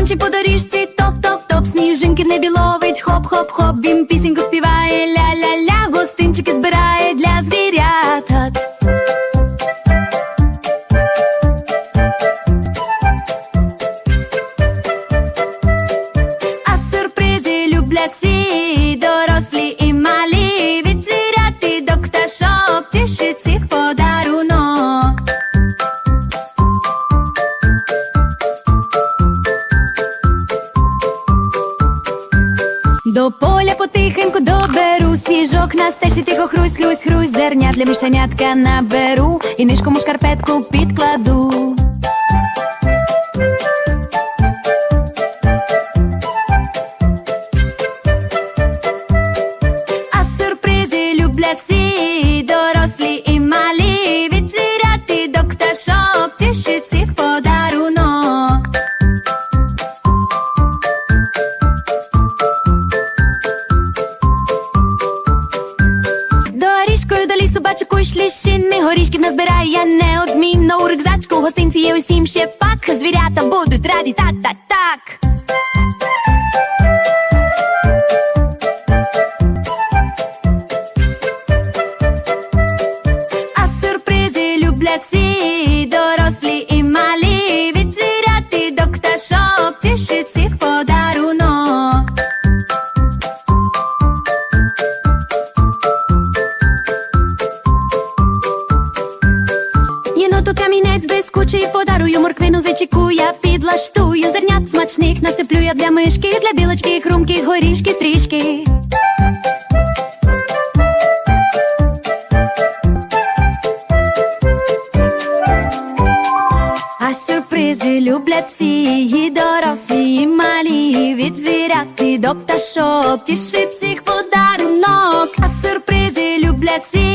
Пончик по доріжці, топ-топ-топ, сніжинки не біловить, хоп-хоп-хоп, він пісеньку співає, ля-ля-ля, гостинчики збирає для звіт. До поля потихеньку доберу сніжок на стечі тихо хрусь, хрусь, хрусь, зерня для мішанятка наберу і нишком шкарпетку підкладу. Доріжкою до лісу бачу кущ ліщини Горішків назбираю я неодмінно У рюкзачку гостинці є усім ще пак. Звірята будуть раді так-так-так А сюрпризи люблять всі камінець подарую морквину зачеку я підлаштую зернят смачних насиплю я для мишки, для білочки, хрумки, горішки трішки. А сюрпризи люблять всі і дорослі, і малі від звіряти до пташок тішить всіх подарунок. А сюрпризи люблять всі